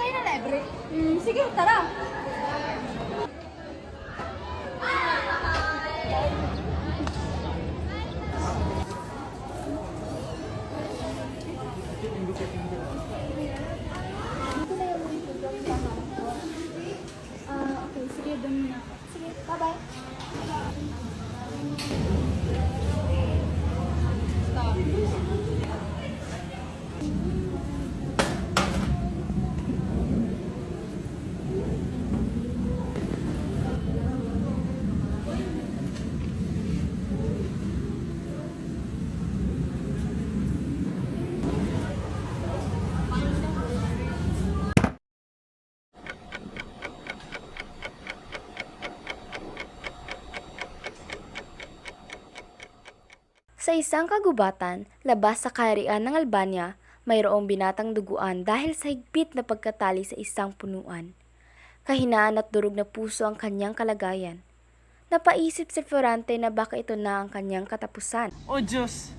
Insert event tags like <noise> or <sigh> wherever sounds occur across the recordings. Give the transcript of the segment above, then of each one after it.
tayo na libre? Hmm, sige, tara. Ah, okay. Sige, doon muna ako. Sige, bye-bye. Sa isang kagubatan, labas sa kaharian ng Albania, mayroong binatang duguan dahil sa higpit na pagkatali sa isang punuan. Kahinaan at durog na puso ang kanyang kalagayan. Napaisip si Florante na baka ito na ang kanyang katapusan. O Diyos,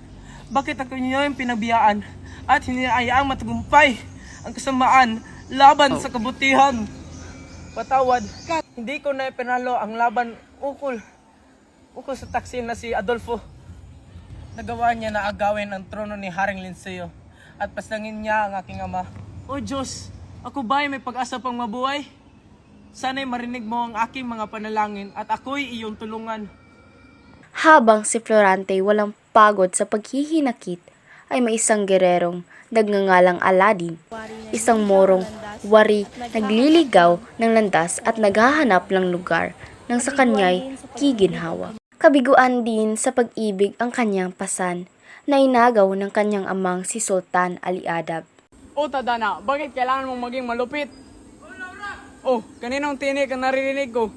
bakit ako niyo yung pinabiyaan at hinayaang matagumpay ang kasamaan laban sa kabutihan? Patawad, hindi ko na ipinalo ang laban ukol. Ukol sa taksin na si Adolfo. Nagawa niya na agawin ang trono ni Haring Linceo at pasangin niya ang aking ama. O Diyos, ako ba ay may pag-asa pang mabuhay? Sana'y marinig mo ang aking mga panalangin at ako'y iyong tulungan. Habang si Florante walang pagod sa paghihinakit, ay may isang gererong nagngangalang Aladdin, isang morong wari nagliligaw ng landas at naghahanap ng lugar nang sa kanya'y kiginhawa. Kabiguan din sa pag-ibig ang kanyang pasan na inagaw ng kanyang amang si Sultan Ali Adab. O Tadana, bakit kailangan mong maging malupit? Oh, kaninong tinig ang naririnig ko?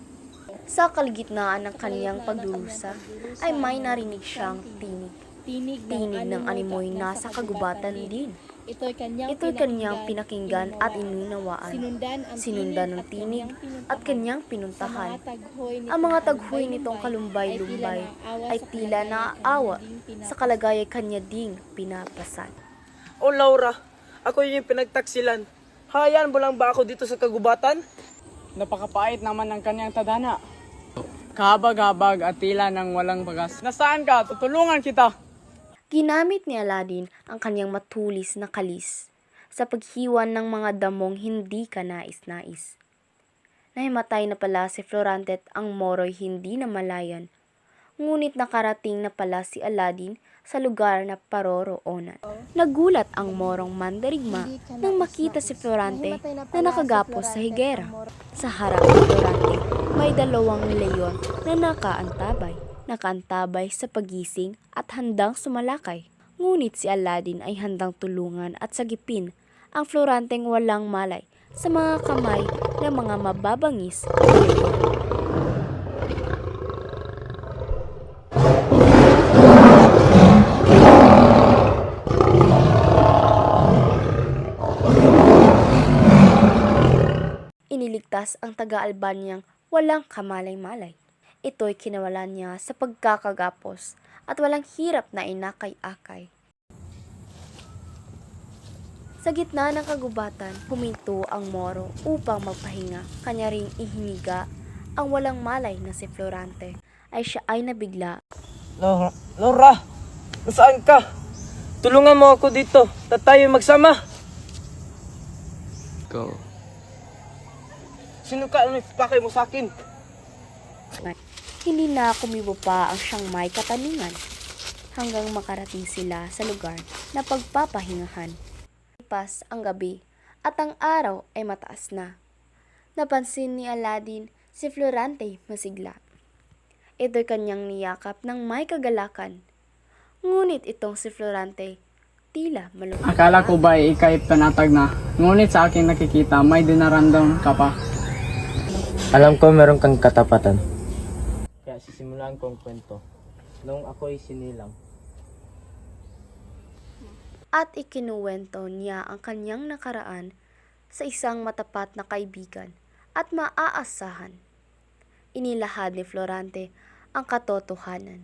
Sa kaligitnaan ng kanyang pagdurusa ay may narinig siyang tinig. Tinig Tinig ng animoy nasa kagubatan din. Ito'y kanyang, Ito'y kanyang pinakinggan at inunawaan. Sinundan ang Sinundan ng tinig at kanyang pinuntahan. Ang mga taghoy nitong kalumbay-lumbay ay tila naaawa sa kalagayay kanya ding pinapasan. O Laura, ako yung pinagtaksilan. Hayaan mo lang ba ako dito sa kagubatan? Napakapait naman ng kanyang tadhana. Kahabag-habag at tila ng walang bagas. Nasaan ka? Tutulungan kita. Ginamit ni Aladdin ang kanyang matulis na kalis sa paghiwan ng mga damong hindi ka nais-nais. Nahimatay na pala si Florante at ang moro'y hindi na malayan. Ngunit nakarating na pala si Aladdin sa lugar na paroroonan. Nagulat ang morong mandarigma nang makita si Florante na nakagapos sa higera. Sa harap ni Florante, may dalawang leyon na nakaantabay. Nakaantabay sa pagising at handang sumalakay. Ngunit si Aladdin ay handang tulungan at sagipin ang Floranteng walang malay sa mga kamay ng mga mababangis. Iniligtas ang taga-Albanyang walang kamalay-malay. Ito'y kinawalan niya sa pagkakagapos at walang hirap na inakay-akay. Sa gitna ng kagubatan, huminto ang Moro upang magpahinga. Kanya ring ihiniga ang walang malay na si Florante. Ay siya ay nabigla Laura, Laura, nasaan ka? Tulungan mo ako dito. Ta tayo magsama. Go. Sino ka? Ano ipapakay mo sa akin? Hindi na kumibo pa ang siyang may kataningan hanggang makarating sila sa lugar na pagpapahingahan. Pas ang gabi at ang araw ay mataas na. Napansin ni Aladdin si Florante masigla. Ito'y kanyang niyakap ng may kagalakan. Ngunit itong si Florante tila malungkot. Akala ko ba ay ikay panatag na, ngunit sa aking nakikita may dinaramdam ka pa. Alam ko meron kang katapatan. Kaya sisimulan ko ang kwento. Noong ako'y sinilang. at ikinuwento niya ang kanyang nakaraan sa isang matapat na kaibigan at maaasahan. Inilahad ni Florante ang katotohanan.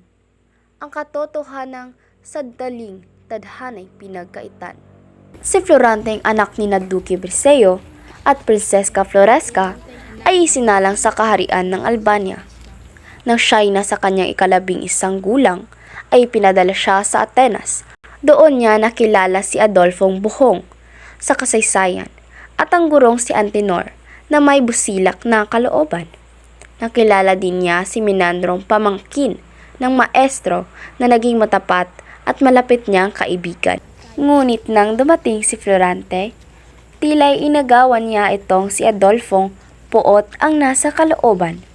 Ang katotohanang sa daling tadhanay pinagkaitan. Si Florante ang anak ni Duque Briseo at Prinseska Floresca ay isinalang sa kaharian ng Albania. Nang siya'y nasa kanyang ikalabing isang gulang, ay pinadala siya sa Atenas. Doon niya nakilala si Adolfong Buhong sa kasaysayan at ang gurong si Antenor na may busilak na kalooban. Nakilala din niya si Minandrong pamangkin ng maestro na naging matapat at malapit niyang kaibigan. Ngunit nang dumating si Florante, tila'y inagawan niya itong si Adolfong puot ang nasa kalooban.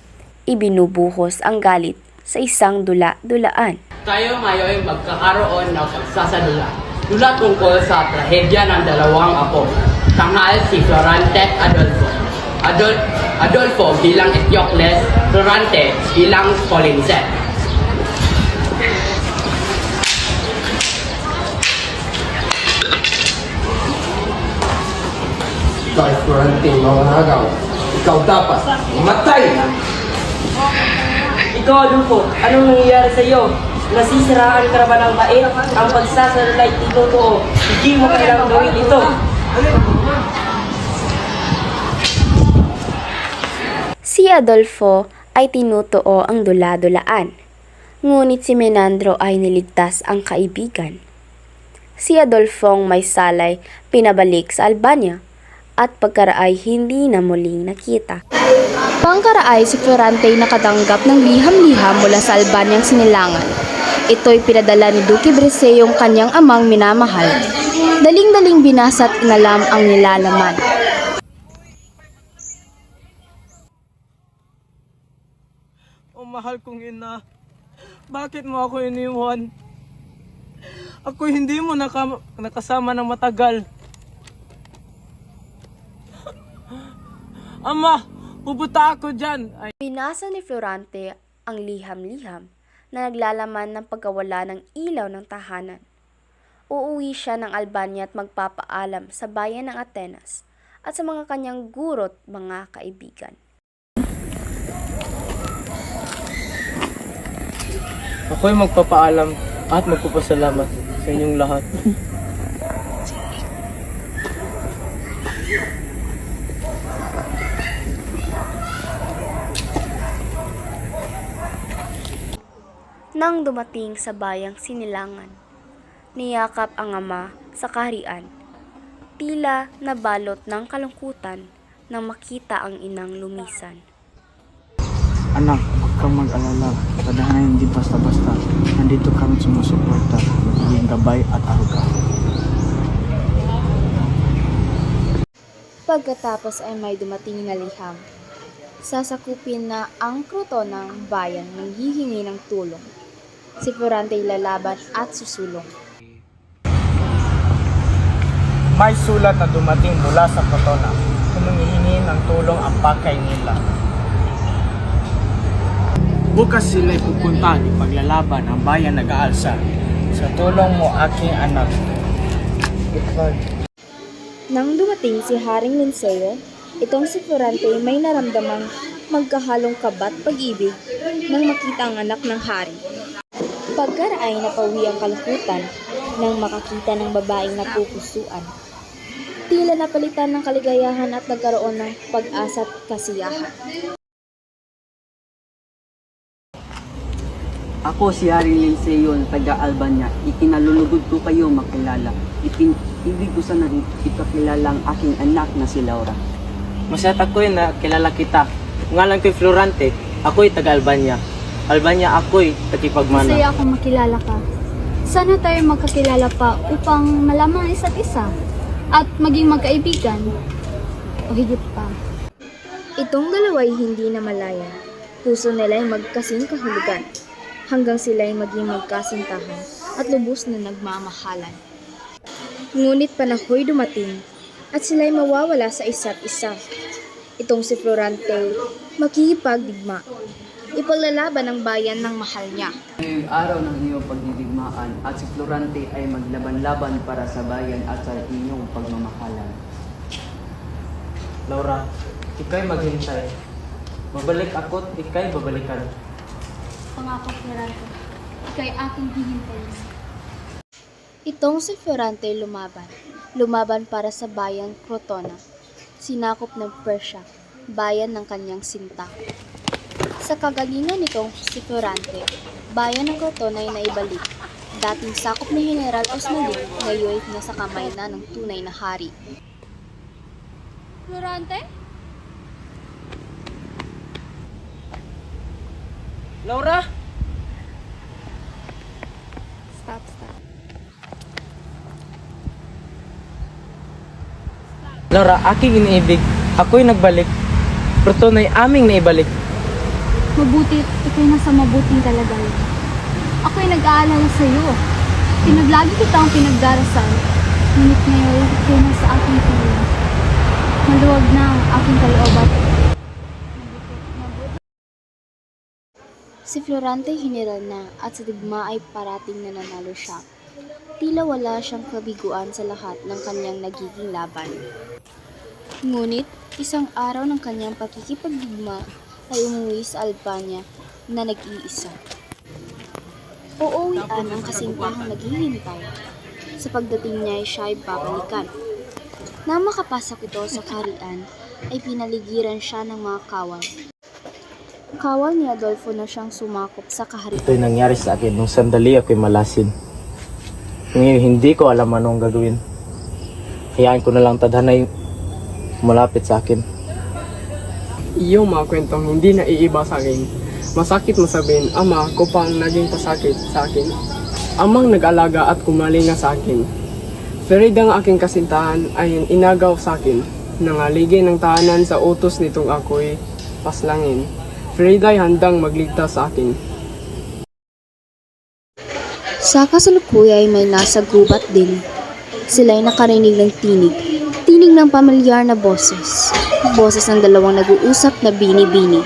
Ibinubuhos ang galit sa isang dula-dulaan. Tayo ngayon magkakaroon ng pagsasadula. Dula tungkol sa trahedya ng dalawang apo. Tangal si Florante at Adolfo. Adol Adolfo bilang Etiocles, Florante bilang Polinset. Kay Florentine Mawahagaw, ikaw dapat mamatay! Ikaw, Adolfo, anong nangyayari sa iyo? Nasisiraan ka na ba ng bait? Ang pagsasalay totoo. Hindi mo kailangang gawin ito. Si Adolfo ay tinutuo ang dula-dulaan. Ngunit si Menandro ay niligtas ang kaibigan. Si Adolfong may salay pinabalik sa Albania at pagkaraay hindi na muling nakita. Pangkaraay si Florante nakatanggap ng liham-liham mula sa Albanyang sinilangan. Ito'y pinadala ni Duque Brese yung kanyang amang minamahal. Daling-daling binasa at inalam ang nilalaman. O mahal kong ina, bakit mo ako iniwan? Ako hindi mo naka, nakasama ng matagal. Ama, pupunta ako dyan. Ay, Binasa ni Florante ang liham-liham na naglalaman ng pagkawala ng ilaw ng tahanan. Uuwi siya ng Albania at magpapaalam sa bayan ng Atenas at sa mga kanyang gurot mga kaibigan. Ako'y magpapaalam at magpapasalamat sa inyong lahat. <laughs> Nang dumating sa bayang sinilangan, niyakap ang ama sa kaharian. Tila nabalot ng kalungkutan nang makita ang inang lumisan. Anak, huwag kang mag-alala. Tadhana hindi basta-basta. Nandito kami sumusuporta. Magiging gabay at aruga. Pagkatapos ay may dumating na liham. Sasakupin na ang kruto ng bayan ng hihingi ng tulong. Si Florante lalaban at susulong. May sulat na dumating mula sa Kotona. Humingi ng tulong ang pakay nila. Bukas sila'y pupunta ni paglalaban ang bayan nag-aalsa. Sa tulong mo aking anak. Nang dumating si Haring Linceo, itong si Florante ay may naramdamang magkahalong kabat pag-ibig nang makita ang anak ng hari. Pagkaraay napawi ang kalungkutan nang makakita ng babaeng napupusuan. Tila napalitan ng kaligayahan at nagkaroon ng pag-asa at kasiyahan. Ako si Haring Linceo na taga Albania. Ikinalulugod ko kayo makilala. Ipin ibig ko sana ipakilala ang aking anak na si Laura. Masayat ako'y na kilala kita. Ngalan ko'y Florante. Ako'y taga Albania. Albania ako'y takipagmana. Masaya akong makilala ka. Sana tayo magkakilala pa upang malaman ang isa't isa at maging magkaibigan. O higit pa. Itong dalawa ay hindi na malaya. Puso nila ay magkasing kahulugan hanggang sila ay maging magkasintahan at lubos na nagmamahalan. Ngunit panahoy dumating at sila ay mawawala sa isa't isa. Itong si Florante makikipagdigma. Ipaglalaban ang bayan ng mahal niya. Ngayong araw ng iyong pagdidigmaan at si Florante ay maglaban-laban para sa bayan at sa inyong pagmamahalan. Laura, ikay maghintay. Babalik ako't ikay babalikan. Pangako, Florante. Ika'y aking hihintayin. Itong si Florante lumaban. Lumaban para sa bayan Crotona. sinakop ng Persia, bayan ng kanyang sinta. Sa kagalingan nitong si Florante, bayan ng Cotonay na ibalik. Dating sakop ni General Osmeña, ngayon nasa kamay na ng tunay na hari. Florante? Laura? Stop, stop. Laura, aking iniibig. Ako'y nagbalik. Pero na'y aming naibalik. Mabuti, ito'y nasa mabuting kalagayan. Ako'y nag-aalala sa iyo. Pinaglagi kita ang pinagdarasal. Ngunit ngayon, ito'y nasa aking piling. Maluwag na ang aking kalooban. Si Florante General na at sa digma ay parating nananalo siya. Tila wala siyang kabiguan sa lahat ng kanyang nagiging laban. Ngunit, isang araw ng kanyang pakikipagdigma ay umuwi sa Albania na nag-iisa. Uuwian ang kasintahang naghihintay. Sa pagdating niya ay siya ay babalikan. Nang makapasok ito sa karian, ay pinaligiran siya ng mga kawal. Kawal ni Adolfo na siyang sumakop sa kaharian. Ito'y nangyari sa akin nung sandali ako'y malasin. Ngayon hindi ko alam anong gagawin. Hayaan ko na lang tadhanay malapit sa akin. Iyo mga kwentong hindi na iiba sa akin. Masakit mo sabihin, ama, ko pa ang naging pasakit sa akin. Amang nag-alaga at kumalinga sa akin. Ferida ang aking kasintahan ay inagaw sa akin. Nangaligi ng tahanan sa utos nitong ako'y paslangin. Ferida ay handang magligtas sa akin. Sa kasalukuyan ay may nasa gubat din. Sila ay nakarinig ng tinig. Tinig ng pamilyar na boses. Boses ng dalawang nag-uusap na bini-bini.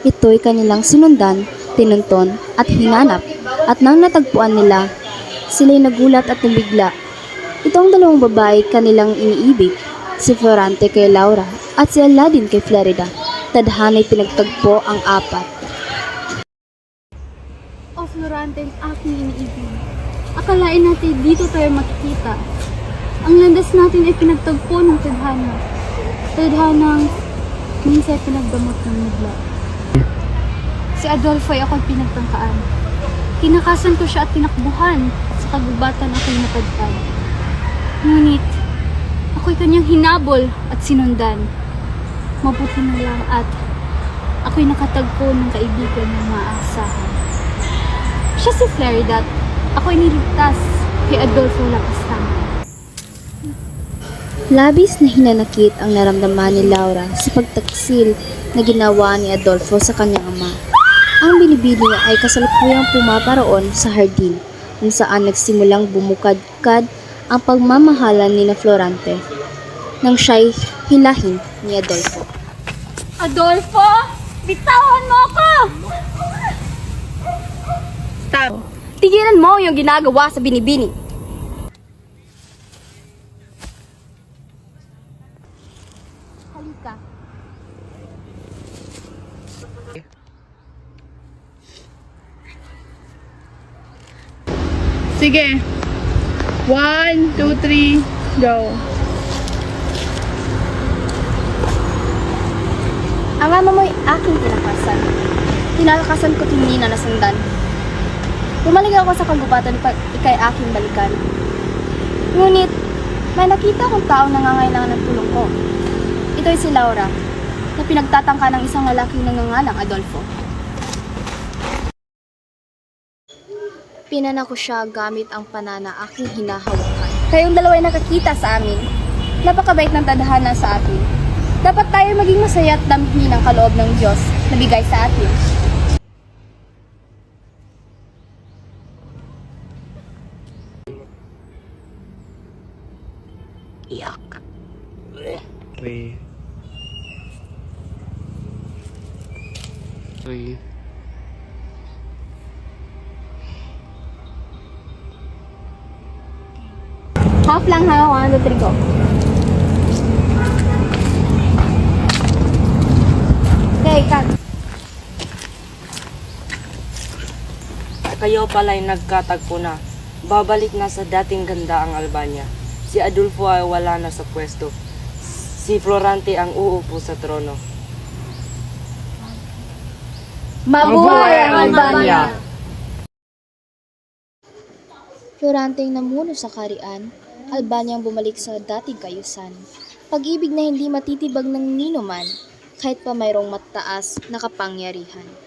Ito'y kanilang sinundan, tinunton at hinanap. At nang natagpuan nila, sila'y nagulat at nabigla. Ito ang dalawang babae kanilang iniibig. Si Florante kay Laura at si Aladdin kay Florida. Tadhana'y pinagtagpo ang apat. O Florante, ang aking iniibig. Akalain natin dito tayo makikita. Ang landas natin ay pinagtagpo ng tadhana. Tadhanang minsan pinagdamot ng nagla. Si Adolfo ay ako'y pinagtangkaan. Kinakasan ko siya at tinakbuhan sa kagubatan ako'y napadpad. Ngunit, ako'y kanyang hinabol at sinundan. Mabuti na lang at ako'y nakatagpo ng kaibigan na maaasahan. Siya si Florida at ako'y niligtas kay Adolfo Lapastang. Labis na hinanakit ang naramdaman ni Laura sa pagtaksil na ginawa ni Adolfo sa kanyang ama. Ang binibili niya ay kasalukuyang pumaparoon sa hardin kung saan nagsimulang bumukadkad ang pagmamahalan ni na Florante nang siya'y hilahin ni Adolfo. Adolfo! Bitawan mo ako! Stop! Tigilan mo yung ginagawa sa binibini. Sige. One, two, three, go. Ang ama mo'y aking tinakasan. Tinalakasan ko tinina na sundan. Bumalik ako sa kagubatan pag ikay aking balikan. Ngunit, may nakita akong tao na nangangailangan ng tulong ko. Ito'y si Laura, na pinagtatangka ng isang lalaking nangangalang Adolfo. Pinana ko siya gamit ang panana aking hinahawakan. Kayong dalawa'y nakakita sa amin. Napakabait ng tadhana sa atin. Dapat tayo maging masaya at damhin ang kaloob ng Diyos na bigay sa atin. Three. Three. Half lang ha, one, two, three, go. Okay, cut. Kayo pala'y nagkatagpo na. Babalik na sa dating ganda ang Albania. Si Adolfo ay wala na sa pwesto. si Florante ang uupo sa trono. Mabuhay ang Albania! Floranteng namuno sa karian, Albanyang bumalik sa dating kayusan. Pag-ibig na hindi matitibag ng ninuman, kahit pa mayroong mataas na kapangyarihan.